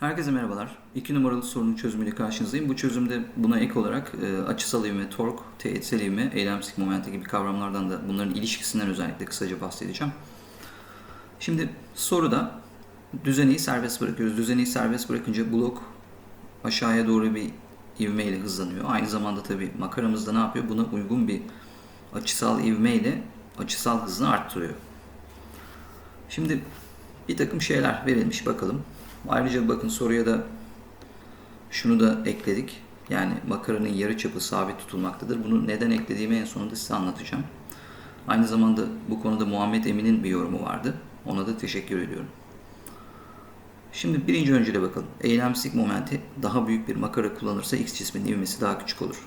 Herkese merhabalar. 2 numaralı sorunun çözümüyle karşınızdayım. Bu çözümde buna ek olarak e, açısal ivme, tork, teğetsel ivme, eylemsizlik momenti gibi kavramlardan da bunların ilişkisinden özellikle kısaca bahsedeceğim. Şimdi soruda düzeneyi serbest bırakıyoruz. Düzeneyi serbest bırakınca blok aşağıya doğru bir ivmeyle hızlanıyor. Aynı zamanda tabii makaramız da ne yapıyor? Buna uygun bir açısal ivmeyle açısal hızını arttırıyor. Şimdi bir takım şeyler verilmiş bakalım. Ayrıca bakın soruya da şunu da ekledik. Yani makaranın yarıçapı sabit tutulmaktadır. Bunu neden eklediğimi en sonunda size anlatacağım. Aynı zamanda bu konuda Muhammed Emin'in bir yorumu vardı. Ona da teşekkür ediyorum. Şimdi birinci öncüle bakalım. Eylemsizlik momenti daha büyük bir makara kullanırsa x cisminin ivmesi daha küçük olur.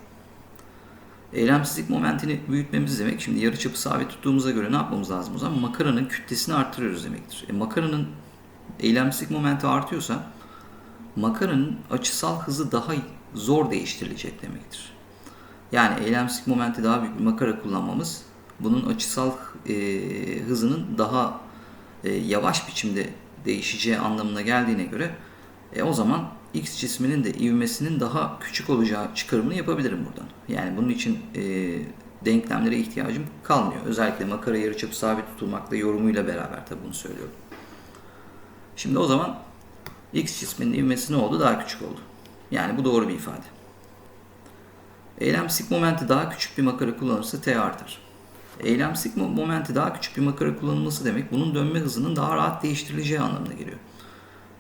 Eylemsizlik momentini büyütmemiz demek. Şimdi yarıçapı sabit tuttuğumuza göre ne yapmamız lazım o zaman? Makaranın kütlesini arttırıyoruz demektir. E, makaranın eylemsizlik momenti artıyorsa makaranın açısal hızı daha zor değiştirilecek demektir. Yani eylemsizlik momenti daha büyük bir makara kullanmamız bunun açısal e, hızının daha e, yavaş biçimde değişeceği anlamına geldiğine göre e, o zaman X cisminin de ivmesinin daha küçük olacağı çıkarımını yapabilirim buradan. Yani bunun için e, denklemlere ihtiyacım kalmıyor. Özellikle makara yarıçapı sabit tutulmakla yorumuyla beraber tabi bunu söylüyorum. Şimdi o zaman X cisminin ivmesi ne oldu? Daha küçük oldu. Yani bu doğru bir ifade. Eylemsizlik momenti daha küçük bir makara kullanırsa T artar. Eylemsizlik momenti daha küçük bir makara kullanılması demek bunun dönme hızının daha rahat değiştirileceği anlamına geliyor.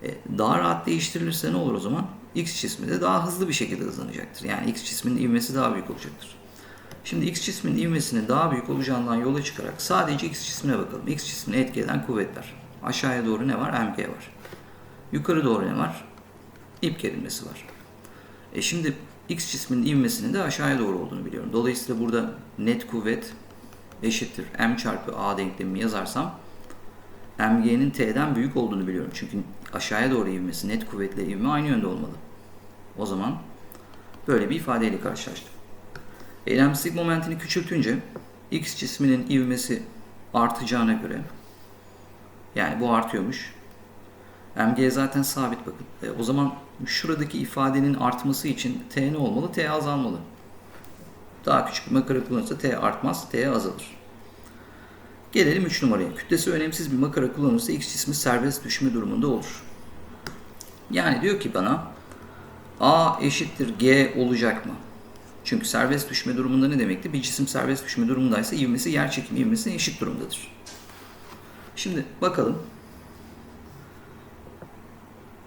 E, daha rahat değiştirilirse ne olur o zaman? X cismi de daha hızlı bir şekilde hızlanacaktır. Yani X cisminin ivmesi daha büyük olacaktır. Şimdi X cisminin ivmesinin daha büyük olacağından yola çıkarak sadece X cismine bakalım. X cismini etki eden kuvvetler. Aşağıya doğru ne var? MG var. Yukarı doğru ne var? İp gerilmesi var. E şimdi X cisminin ivmesinin de aşağıya doğru olduğunu biliyorum. Dolayısıyla burada net kuvvet eşittir M çarpı A denklemini yazarsam MG'nin T'den büyük olduğunu biliyorum. Çünkü aşağıya doğru ivmesi net kuvvetle ivme aynı yönde olmalı. O zaman böyle bir ifadeyle karşılaştım. Eylemsizlik momentini küçültünce X cisminin ivmesi artacağına göre yani bu artıyormuş. MG zaten sabit bakın. E, o zaman şuradaki ifadenin artması için T ne olmalı? T azalmalı. Daha küçük bir makara kullanırsa T artmaz, T azalır. Gelelim 3 numaraya. Kütlesi önemsiz bir makara kullanırsa X cismi serbest düşme durumunda olur. Yani diyor ki bana A eşittir G olacak mı? Çünkü serbest düşme durumunda ne demekti? Bir cisim serbest düşme durumundaysa ivmesi yer çekimi ivmesine eşit durumdadır. Şimdi bakalım.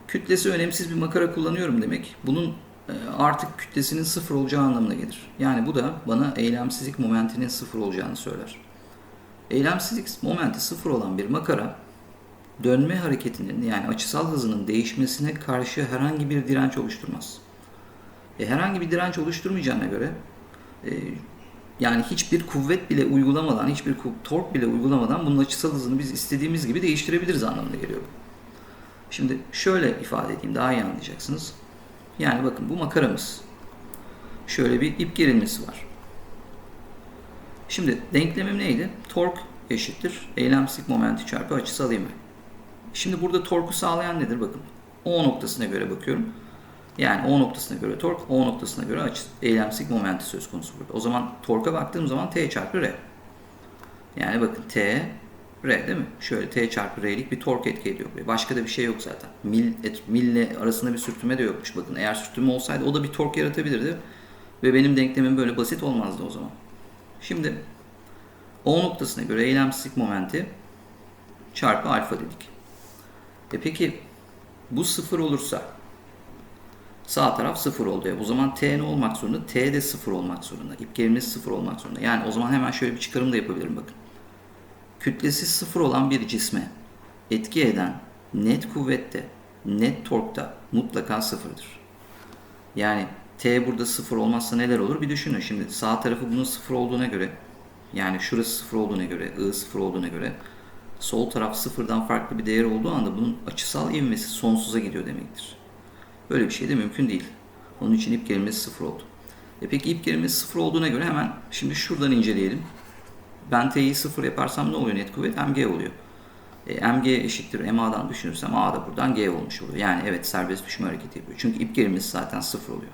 Kütlesi önemsiz bir makara kullanıyorum demek. Bunun e, artık kütlesinin sıfır olacağı anlamına gelir. Yani bu da bana eylemsizlik momentinin sıfır olacağını söyler. Eylemsizlik momenti sıfır olan bir makara dönme hareketinin yani açısal hızının değişmesine karşı herhangi bir direnç oluşturmaz. E, herhangi bir direnç oluşturmayacağına göre e, yani hiçbir kuvvet bile uygulamadan, hiçbir tork bile uygulamadan bunun açısal hızını biz istediğimiz gibi değiştirebiliriz anlamına geliyor. Şimdi şöyle ifade edeyim daha iyi anlayacaksınız. Yani bakın bu makaramız. Şöyle bir ip gerilmesi var. Şimdi denklemim neydi? Tork eşittir eylemsizlik momenti çarpı açısal ivme. Şimdi burada torku sağlayan nedir? Bakın O noktasına göre bakıyorum. Yani O noktasına göre tork, O noktasına göre açı, eylemsizlik momenti söz konusu burada. O zaman torka baktığım zaman T çarpı R. Yani bakın T, R değil mi? Şöyle T çarpı R'lik bir tork etki ediyor. Başka da bir şey yok zaten. Mil, et, mille arasında bir sürtünme de yokmuş. Bakın eğer sürtünme olsaydı o da bir tork yaratabilirdi. Ve benim denklemim böyle basit olmazdı o zaman. Şimdi O noktasına göre eylemsizlik momenti çarpı alfa dedik. E peki bu sıfır olursa Sağ taraf sıfır oldu. Ya. O zaman T ne olmak zorunda? T de sıfır olmak zorunda. İp gerilmesi sıfır olmak zorunda. Yani o zaman hemen şöyle bir çıkarım da yapabilirim bakın. Kütlesi sıfır olan bir cisme etki eden net kuvvette, net torkta mutlaka sıfırdır. Yani T burada sıfır olmazsa neler olur bir düşünün. Şimdi sağ tarafı bunun sıfır olduğuna göre yani şurası sıfır olduğuna göre, I sıfır olduğuna göre sol taraf sıfırdan farklı bir değer olduğu anda bunun açısal ivmesi sonsuza gidiyor demektir. Böyle bir şey de mümkün değil. Onun için ip gerilmesi sıfır oldu. E peki ip gerilmesi sıfır olduğuna göre hemen şimdi şuradan inceleyelim. Ben T'yi sıfır yaparsam ne oluyor net kuvvet? Mg oluyor. E, mg eşittir ma'dan düşünürsem a da buradan g olmuş oluyor. Yani evet serbest düşme hareketi yapıyor. Çünkü ip gerilmesi zaten sıfır oluyor.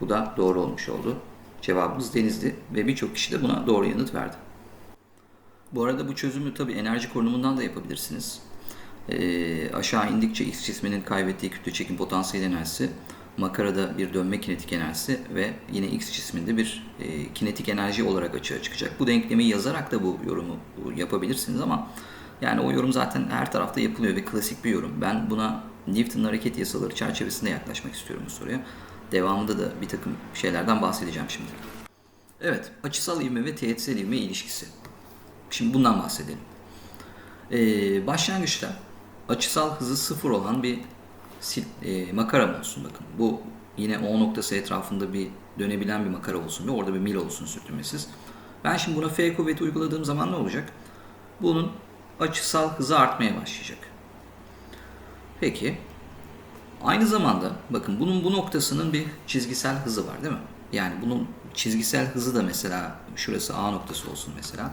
Bu da doğru olmuş oldu. Cevabımız denizdi ve birçok kişi de buna doğru yanıt verdi. Bu arada bu çözümü tabii enerji korunumundan da yapabilirsiniz. E, aşağı indikçe X cisminin kaybettiği kütle çekim potansiyel enerjisi, makarada bir dönme kinetik enerjisi ve yine X cisminde bir e, kinetik enerji olarak açığa çıkacak. Bu denklemi yazarak da bu yorumu yapabilirsiniz ama yani o yorum zaten her tarafta yapılıyor ve klasik bir yorum. Ben buna Newton'un hareket yasaları çerçevesinde yaklaşmak istiyorum bu soruya. Devamında da bir takım şeylerden bahsedeceğim şimdi. Evet, açısal ivme ve teğetsel ivme ilişkisi. Şimdi bundan bahsedelim. Ee, başlangıçta açısal hızı sıfır olan bir sil, e, makaram olsun bakın. Bu yine O noktası etrafında bir dönebilen bir makara olsun ve orada bir mil olsun sürtünmesiz. Ben şimdi buna F kuvveti uyguladığım zaman ne olacak? Bunun açısal hızı artmaya başlayacak. Peki aynı zamanda bakın bunun bu noktasının bir çizgisel hızı var değil mi? Yani bunun çizgisel hızı da mesela şurası A noktası olsun mesela.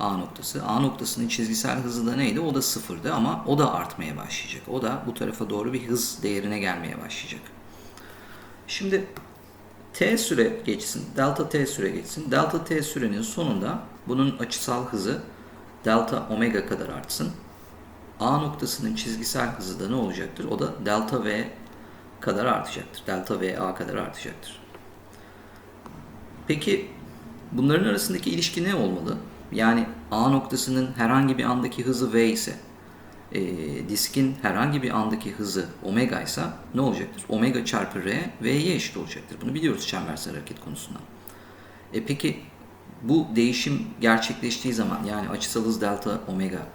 A noktası. A noktasının çizgisel hızı da neydi? O da sıfırdı ama o da artmaya başlayacak. O da bu tarafa doğru bir hız değerine gelmeye başlayacak. Şimdi t süre geçsin, delta t süre geçsin. Delta t sürenin sonunda bunun açısal hızı delta omega kadar artsın. A noktasının çizgisel hızı da ne olacaktır? O da delta v kadar artacaktır. Delta v a kadar artacaktır. Peki bunların arasındaki ilişki ne olmalı? Yani A noktasının herhangi bir andaki hızı v ise e, diskin herhangi bir andaki hızı omega ise ne olacaktır? Omega çarpı r v'ye eşit olacaktır. Bunu biliyoruz çembersel hareket konusundan. E peki bu değişim gerçekleştiği zaman yani açısal hız delta omega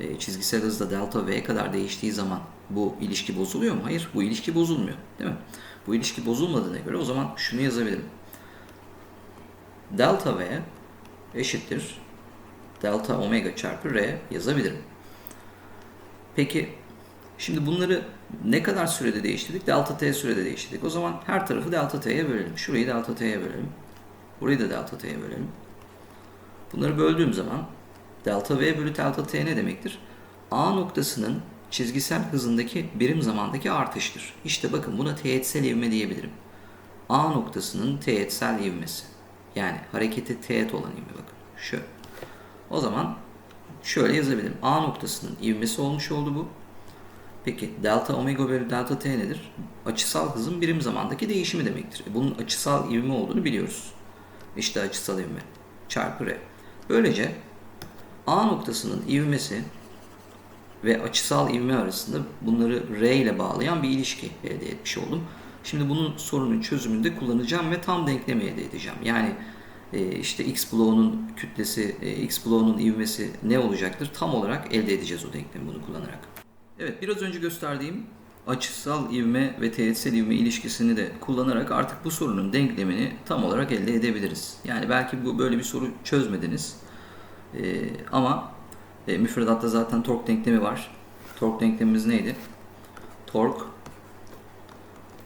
e, çizgisel hız da delta v kadar değiştiği zaman bu ilişki bozuluyor mu? Hayır bu ilişki bozulmuyor değil mi? Bu ilişki bozulmadığına göre o zaman şunu yazabilirim. Delta v eşittir delta omega çarpı r yazabilirim. Peki şimdi bunları ne kadar sürede değiştirdik? Delta t sürede değiştirdik. O zaman her tarafı delta t'ye bölelim. Şurayı delta t'ye bölelim. Burayı da delta t'ye bölelim. Bunları böldüğüm zaman delta v bölü delta t ne demektir? A noktasının çizgisel hızındaki birim zamandaki artıştır. İşte bakın buna teğetsel ivme diyebilirim. A noktasının teğetsel ivmesi. Yani hareketi teğet olan ivme bakın. Şu. O zaman şöyle yazabilirim. A noktasının ivmesi olmuş oldu bu. Peki delta omega bölü delta t nedir? Açısal hızın birim zamandaki değişimi demektir. E, bunun açısal ivme olduğunu biliyoruz. İşte açısal ivme çarpı r. Böylece A noktasının ivmesi ve açısal ivme arasında bunları r ile bağlayan bir ilişki elde etmiş oldum. Şimdi bunun sorunun çözümünde kullanacağım ve tam denklemi elde edeceğim. Yani işte x bloğunun kütlesi, e, x bloğunun ivmesi ne olacaktır? Tam olarak elde edeceğiz o denklemi bunu kullanarak. Evet biraz önce gösterdiğim açısal ivme ve teğetsel ivme ilişkisini de kullanarak artık bu sorunun denklemini tam olarak elde edebiliriz. Yani belki bu böyle bir soru çözmediniz. Ee, ama e, müfredatta zaten tork denklemi var. Tork denklemimiz neydi? Tork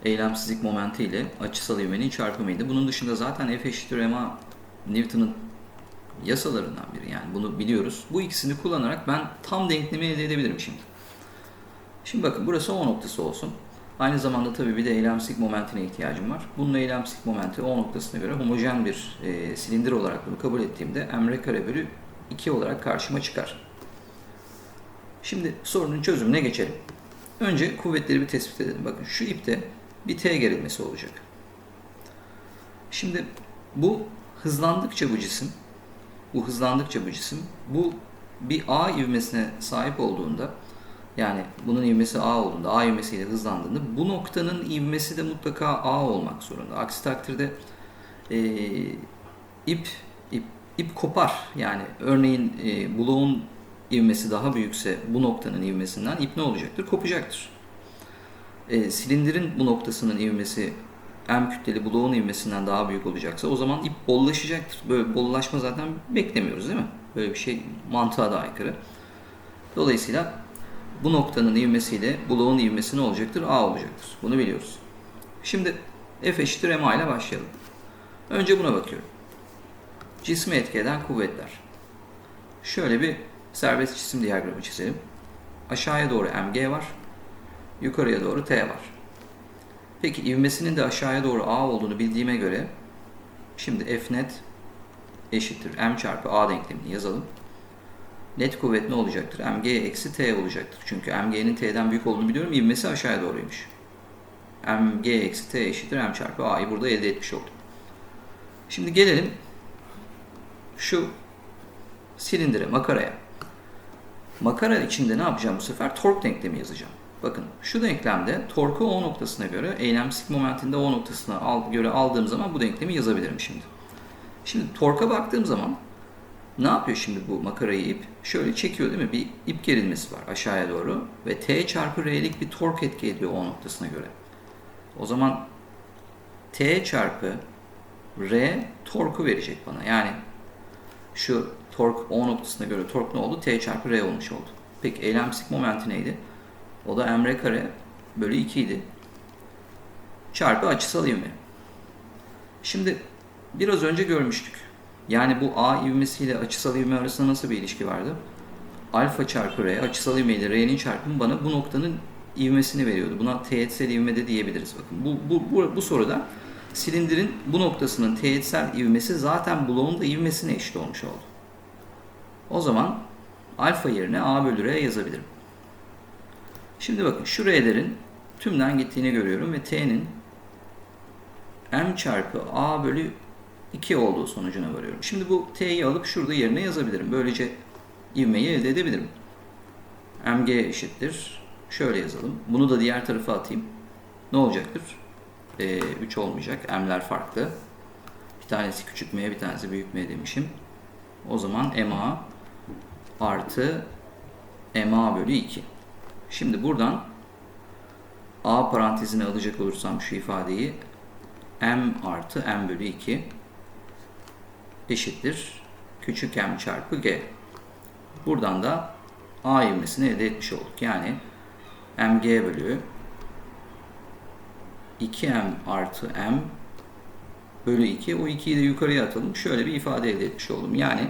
eylemsizlik momenti ile açısal ivmenin çarpımıydı. Bunun dışında zaten F eşittir ma Newton'un yasalarından biri. Yani bunu biliyoruz. Bu ikisini kullanarak ben tam denklemi elde edebilirim şimdi. Şimdi bakın burası O noktası olsun. Aynı zamanda tabii bir de eylemsizlik momentine ihtiyacım var. Bunun eylemsizlik momenti O noktasına göre homojen bir e, silindir olarak bunu kabul ettiğimde m kare bölü 2 olarak karşıma çıkar. Şimdi sorunun çözümüne geçelim. Önce kuvvetleri bir tespit edelim. Bakın şu ipte bir T gerilmesi olacak. Şimdi bu hızlandıkça bu cisim, bu hızlandıkça bu cisim, bu bir A ivmesine sahip olduğunda yani bunun ivmesi A olduğunda, A ivmesiyle hızlandığında bu noktanın ivmesi de mutlaka A olmak zorunda. Aksi takdirde e, ip, ip ip kopar. Yani örneğin e, bloğun ivmesi daha büyükse bu noktanın ivmesinden ip ne olacaktır? Kopacaktır. E, silindirin bu noktasının ivmesi M kütleli bloğun ivmesinden daha büyük olacaksa o zaman ip bollaşacaktır. Böyle bollaşma zaten beklemiyoruz değil mi? Böyle bir şey mantığa da aykırı. Dolayısıyla bu noktanın ivmesiyle bloğun ivmesi ne olacaktır? A olacaktır. Bunu biliyoruz. Şimdi F eşittir MA ile başlayalım. Önce buna bakıyorum. Cismi etki eden kuvvetler. Şöyle bir serbest cisim diyagramı çizelim. Aşağıya doğru mg var. Yukarıya doğru t var. Peki ivmesinin de aşağıya doğru a olduğunu bildiğime göre şimdi f net eşittir m çarpı a denklemini yazalım. Net kuvvet ne olacaktır? mg eksi t olacaktır. Çünkü mg'nin t'den büyük olduğunu biliyorum. İvmesi aşağıya doğruymuş. mg eksi t eşittir m çarpı a'yı burada elde etmiş oldum. Şimdi gelelim şu silindire, makaraya. Makara içinde ne yapacağım bu sefer? Tork denklemi yazacağım. Bakın şu denklemde torku O noktasına göre eylemsizlik momentinde O noktasına göre aldığım zaman bu denklemi yazabilirim şimdi. Şimdi torka baktığım zaman ne yapıyor şimdi bu makarayı ip? Şöyle çekiyor değil mi? Bir ip gerilmesi var aşağıya doğru ve T çarpı R'lik bir tork etki ediyor O noktasına göre. O zaman T çarpı R torku verecek bana. Yani şu tork O noktasına göre tork ne oldu? T çarpı R olmuş oldu. Peki eylemsizlik momenti neydi? O da m r kare bölü 2 idi. Çarpı açısal ivme. Şimdi biraz önce görmüştük. Yani bu A ivmesiyle açısal ivme arasında nasıl bir ilişki vardı? Alfa çarpı R, açısal ivme ile R'nin çarpımı bana bu noktanın ivmesini veriyordu. Buna teğetsel ivme de diyebiliriz. Bakın bu, bu, bu, bu soruda silindirin bu noktasının teğetsel ivmesi zaten bloğun da ivmesine eşit olmuş oldu. O zaman alfa yerine A bölü R yazabilirim. Şimdi bakın şu R'lerin tümden gittiğini görüyorum ve T'nin M çarpı A bölü 2 olduğu sonucuna varıyorum. Şimdi bu T'yi alıp şurada yerine yazabilirim. Böylece ivmeyi elde edebilirim. MG eşittir. Şöyle yazalım. Bunu da diğer tarafa atayım. Ne olacaktır? Ee, 3 olmayacak. M'ler farklı. Bir tanesi küçük M, bir tanesi büyük M demişim. O zaman MA artı MA bölü 2. Şimdi buradan A parantezine alacak olursam şu ifadeyi M artı M bölü 2 eşittir küçük M çarpı G. Buradan da A ivmesini elde etmiş olduk. Yani MG bölü 2M artı M bölü 2. O 2'yi de yukarıya atalım. Şöyle bir ifade elde etmiş oldum. Yani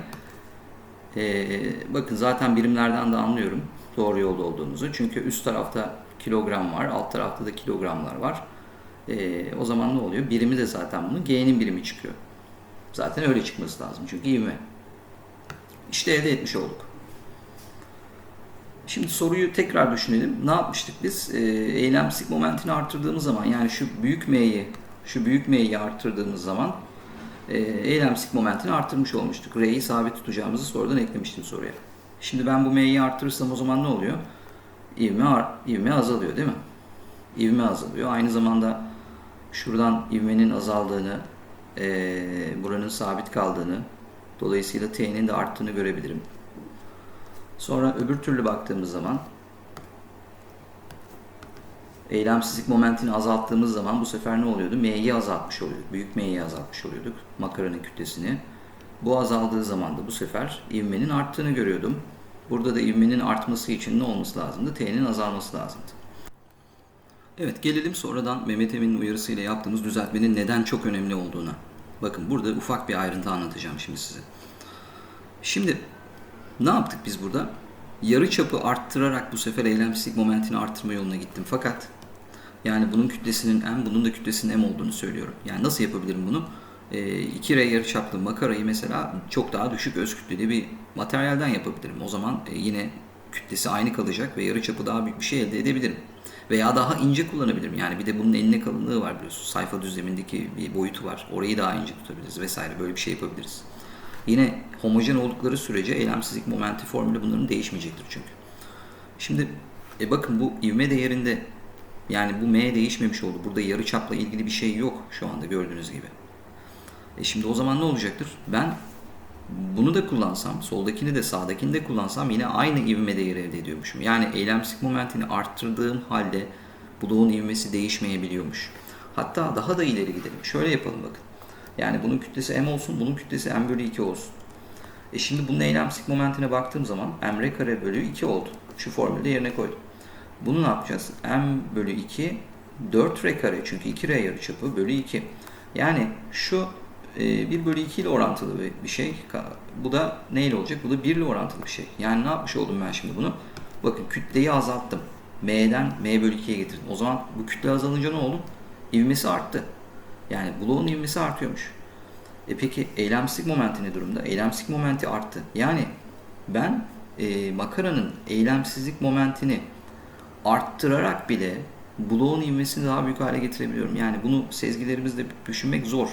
ee, bakın zaten birimlerden de anlıyorum doğru yolda olduğumuzu. Çünkü üst tarafta kilogram var, alt tarafta da kilogramlar var. Ee, o zaman ne oluyor? Birimi de zaten bunun G'nin birimi çıkıyor. Zaten öyle çıkması lazım çünkü ivme. İşte elde etmiş olduk. Şimdi soruyu tekrar düşünelim. Ne yapmıştık biz? Ee, eylemsizlik momentini arttırdığımız zaman yani şu büyük M'yi şu büyük M'yi arttırdığımız zaman e, eylemsizlik momentini arttırmış olmuştuk. R'yi sabit tutacağımızı sorudan eklemiştim soruya. Şimdi ben bu M'yi arttırırsam o zaman ne oluyor? İvme, ivme azalıyor değil mi? İvme azalıyor. Aynı zamanda şuradan ivmenin azaldığını, e, buranın sabit kaldığını, dolayısıyla T'nin de arttığını görebilirim. Sonra öbür türlü baktığımız zaman eylemsizlik momentini azalttığımız zaman bu sefer ne oluyordu? M'yi azaltmış oluyorduk. Büyük M'yi azaltmış oluyorduk. Makaranın kütlesini. Bu azaldığı zaman da bu sefer ivmenin arttığını görüyordum. Burada da ivmenin artması için ne olması lazımdı? T'nin azalması lazımdı. Evet gelelim sonradan Mehmet Emin'in uyarısıyla yaptığımız düzeltmenin neden çok önemli olduğuna. Bakın burada ufak bir ayrıntı anlatacağım şimdi size. Şimdi ne yaptık biz burada? Yarı çapı arttırarak bu sefer eylemsizlik momentini arttırma yoluna gittim. Fakat yani bunun kütlesinin m, bunun da kütlesinin m olduğunu söylüyorum. Yani nasıl yapabilirim bunu? E, 2R yarıçaplı makarayı mesela çok daha düşük öz kütleli bir materyalden yapabilirim. O zaman e, yine kütlesi aynı kalacak ve yarıçapı daha büyük bir şey elde edebilirim. Veya daha ince kullanabilirim. Yani bir de bunun enine kalınlığı var biliyorsunuz. Sayfa düzlemindeki bir boyutu var. Orayı daha ince tutabiliriz vesaire. Böyle bir şey yapabiliriz. Yine homojen oldukları sürece eylemsizlik momenti formülü bunların değişmeyecektir çünkü. Şimdi e bakın bu ivme değerinde yani bu m değişmemiş oldu. Burada yarı çapla ilgili bir şey yok şu anda gördüğünüz gibi. E şimdi o zaman ne olacaktır? Ben bunu da kullansam, soldakini de sağdakini de kullansam yine aynı ivme değeri elde ediyormuşum. Yani eylemsizlik momentini arttırdığım halde bloğun ivmesi değişmeyebiliyormuş. Hatta daha da ileri gidelim. Şöyle yapalım bakın. Yani bunun kütlesi m olsun, bunun kütlesi m bölü 2 olsun. E şimdi bunun eylemsizlik momentine baktığım zaman m r kare bölü 2 oldu. Şu formülde yerine koydum. Bunu ne yapacağız? m bölü 2 4 r kare çünkü 2 r yarıçapı bölü 2. Yani şu 1 bölü 2 ile orantılı bir- şey. Bu da neyle olacak? Bu da 1 ile orantılı bir şey. Yani ne yapmış oldum ben şimdi bunu? Bakın kütleyi azalttım. M'den M bölü 2'ye getirdim. O zaman bu kütle azalınca ne oldu? İvmesi arttı. Yani bloğun ivmesi artıyormuş. E peki eylemsizlik momenti ne durumda? Eylemsizlik momenti arttı. Yani ben e, makaranın eylemsizlik momentini arttırarak bile bloğun ivmesini daha büyük hale getirebiliyorum. Yani bunu sezgilerimizle düşünmek zor.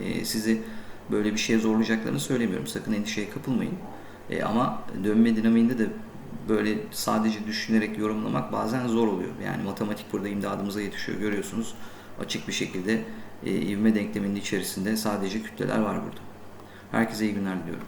E, sizi böyle bir şeye zorlayacaklarını söylemiyorum. Sakın endişeye kapılmayın. E, ama dönme dinamiğinde de böyle sadece düşünerek yorumlamak bazen zor oluyor. Yani matematik burada imdadımıza yetişiyor. Görüyorsunuz açık bir şekilde e, ivme denkleminin içerisinde sadece kütleler var burada. Herkese iyi günler diliyorum.